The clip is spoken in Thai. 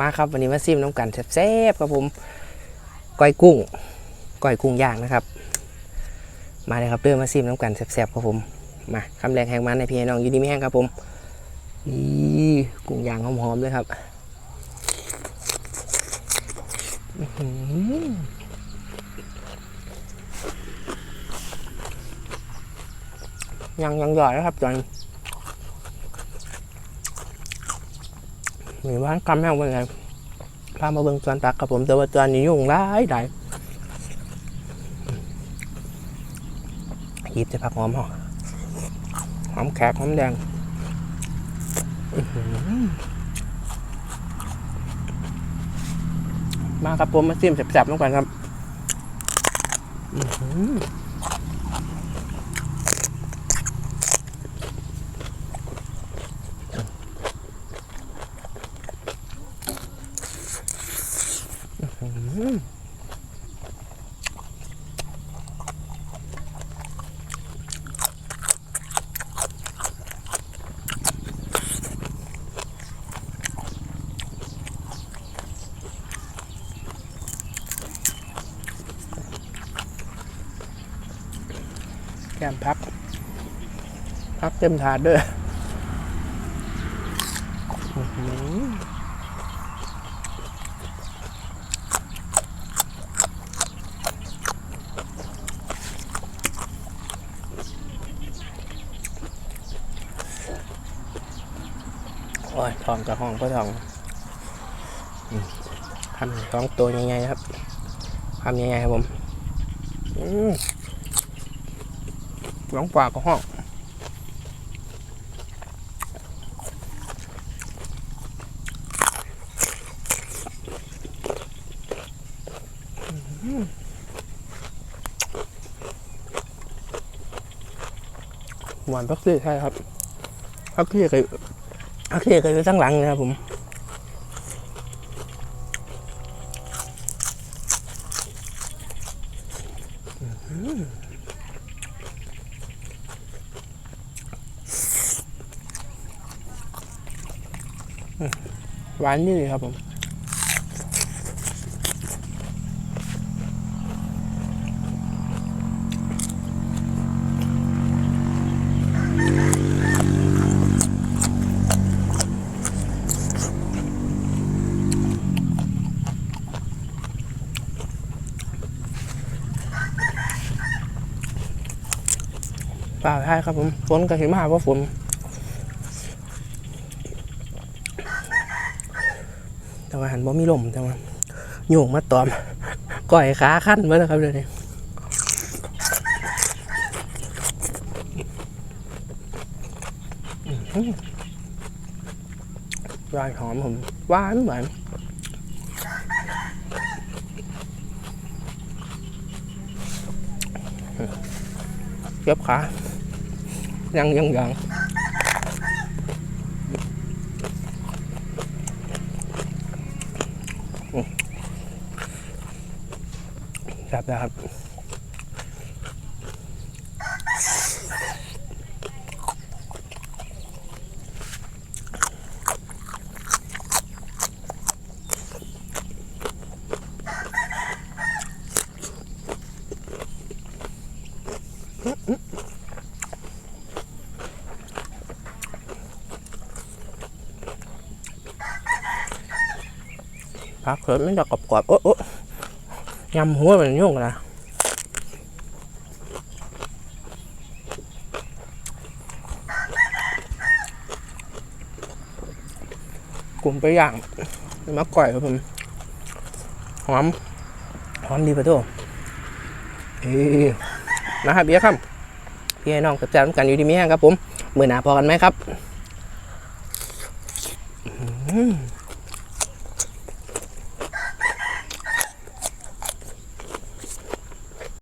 มาครับวันนี้มาซิมน้ำกันแซ่บๆครับผมก้อยกุ้งก้อยกุ้งย่างนะครับ มาเลยครับเริ่มมาซิมน้ำกันแซ่บๆครับผมมาคำแรกแห่งมันในพี่น้องอยู่ดีไม่แห้งครับผมนี่กุ้งย่างหอมๆเลยครับยังยังหยอดนะครับจอน มีบ้านกำแห้งเป็นไงพามาเบิ่งจวนตักครับผมแต่ว่าจวนนี้ยุ่งหลายได้หยิบจะผักหอมหอมหอมแขกหอมแดงมาครับผมมาซิมแซ่บๆน้ำกันครับอื้อหือ แก้มพัก พักเต็มถาดด้วย อื้อหือโอ้ยทองกับห้องก็ทองทำท้องตัวใหญ่ๆครับทำใหญ่ๆครับผมอืมร้องปากก็ห้องหวานพักซี่ใช่ครับพักซี่เค ยพักซี่เคยอยู่ข้งหลังนะครับผมหวานนี่ครับผม ป่าใช่ครับผมฝนก็เห็นมาว่าฝนแต่ว่าหันบ่มีลมแต่ว่าโยงมาตอมก่อยขาขั้นไว้แล้วครับเดี๋ยวนี้อื้อหือรายหอมผมหวานหวานเก็บขา ยังยังยัง ครับนะครับ พักเถอะไม่จะกรอบๆโอ้โอ้ยำหัวมันยุ่งนะกลุ่มไปอย่างมาก่อยครับผมหอมหอมดีไปะโทเอ้ยนะครับเบียร์ครับพี่ให้น้องกับแจมกันอยู่ที่มีแห้งครับผมมือหนาพอกันไหมครับอืม